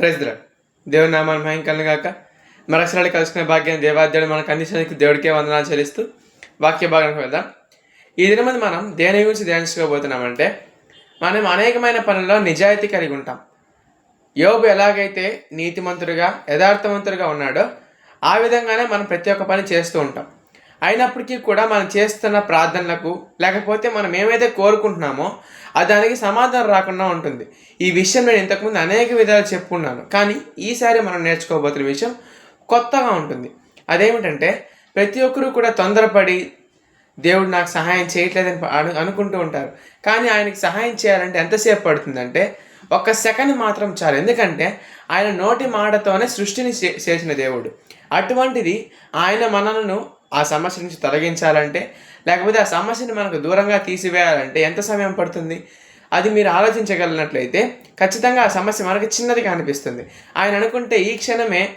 President దేవుని నామాన్ని భయంకరణ కాక మరక్షరాలు కలుసుకునే భాగ్యం దేవాద్యుడు మనకు అందించడానికి దేవుడికే వందనాలు చెల్లిస్తూ వాక్య భాగానికి వెళ్దాం. ఈ దినమంది మనం దేని గురించి ధ్యానించుకోబోతున్నామంటే మనం అనేకమైన పనుల్లో నిజాయితీ కలిగి ఉంటాం. యోబు ఎలాగైతే నీతిమంతుడుగా యథార్థవంతుడిగా ఉన్నాడో ఆ విధంగానే మనం ప్రతి ఒక్క పని చేస్తూ ఉంటాం. అయినప్పటికీ కూడా మనం చేస్తున్న ప్రార్థనలకు లేకపోతే మనం ఏమైతే కోరుకుంటున్నామో అది దానికి సమాధానం రాకుండా ఉంటుంది. ఈ విషయం నేను ఇంతకుముందు అనేక విధాలు చెప్పుకున్నాను. కానీ ఈసారి మనం నేర్చుకోబోతున్న విషయం కొత్తగా ఉంటుంది. అదేమిటంటే ప్రతి ఒక్కరూ కూడా తొందరపడి దేవుడు నాకు సహాయం చేయట్లేదని అను అనుకుంటూ ఉంటారు. కానీ ఆయనకి సహాయం చేయాలంటే ఎంతసేపు పడుతుందంటే ఒక్క సెకండ్ మాత్రం చాలు. ఎందుకంటే ఆయన నోటి మాటతోనే సృష్టిని చే- చేసిన దేవుడు. అటువంటిది ఆయన మనలను ఆ సమస్య నుంచి తొలగించాలంటే లేకపోతే ఆ సమస్యని మనకు దూరంగా తీసివేయాలంటే ఎంత సమయం పడుతుంది? అది మీరు ఆలోచించగలిగినట్లయితే ఖచ్చితంగా ఆ సమస్య మనకి చిన్నదిగా అనిపిస్తుంది ఆయన అనుకుంటే ఈ క్షణమే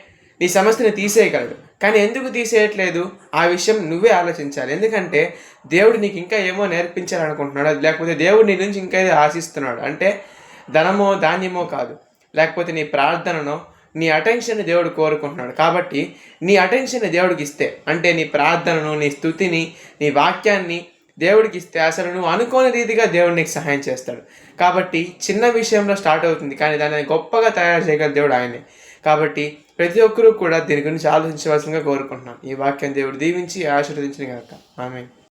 నీ సమస్యని తీసేయగలడు. కానీ ఎందుకు తీసేయట్లేదు? ఆ విషయం నువ్వే ఆలోచించాలి. ఎందుకంటే దేవుడు నీకు ఇంకా ఏమో నేర్పించాలనుకుంటున్నాడు. లేకపోతే దేవుడు నీ నుంచి ఇంకా ఏదో ఆశిస్తున్నాడు. అంటే ధనమో ధాన్యమో కాదు. లేకపోతే నీ ప్రార్థననో నీ అటెన్షన్ దేవుడు కోరుకుంటున్నాడు. కాబట్టి నీ అటెన్షన్ దేవుడికి ఇస్తే అంటే నీ ప్రార్థనను నీ స్థుతిని నీ వాక్యాన్ని దేవుడికి ఇస్తే అసలు నువ్వు అనుకోని రీతిగా దేవుడు నీకు సహాయం చేస్తాడు. కాబట్టి చిన్న విషయంలో స్టార్ట్ అవుతుంది కానీ దాన్ని గొప్పగా తయారు చేయగల దేవుడు ఆయనే. కాబట్టి ప్రతి ఒక్కరూ కూడా దీని గురించి ఆలోచించవలసిందిగా కోరుకుంటున్నాం. ఈ వాక్యం దేవుడు దీవించి ఆశీర్వదించిన కనుక ఆమె